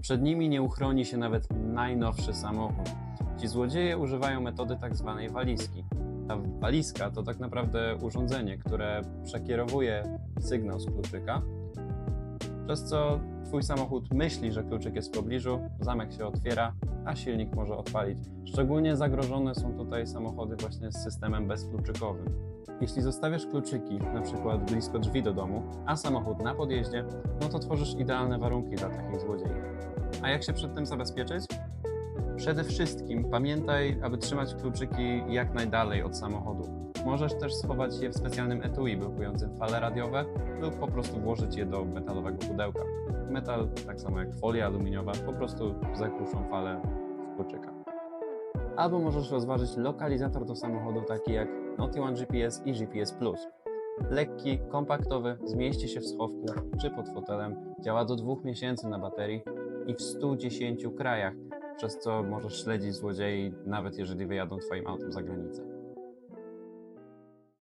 Przed nimi nie uchroni się nawet najnowszy samochód. Ci złodzieje używają metody tak zwanej walizki. Ta walizka to tak naprawdę urządzenie, które przekierowuje sygnał z kluczyka, przez co twój samochód myśli, że kluczyk jest w pobliżu, zamek się otwiera, a silnik może odpalić. Szczególnie zagrożone są tutaj samochody właśnie z systemem bezkluczykowym. Jeśli zostawiasz kluczyki na przykład blisko drzwi do domu, a samochód na podjeździe, no to tworzysz idealne warunki dla takich złodziei. A jak się przed tym zabezpieczyć? Przede wszystkim pamiętaj, aby trzymać kluczyki jak najdalej od samochodu. Możesz też schować je w specjalnym etui blokującym fale radiowe lub po prostu włożyć je do metalowego pudełka. Metal, tak samo jak folia aluminiowa, po prostu zagłuszą falę z kluczyka. Albo możesz rozważyć lokalizator do samochodu taki jak Naughty One GPS i GPS. Lekki, kompaktowy, zmieści się w schowku czy pod fotelem, działa do dwóch miesięcy na baterii i w 110 krajach, przez co możesz śledzić złodziei nawet jeżeli wyjadą twoim autem za granicę.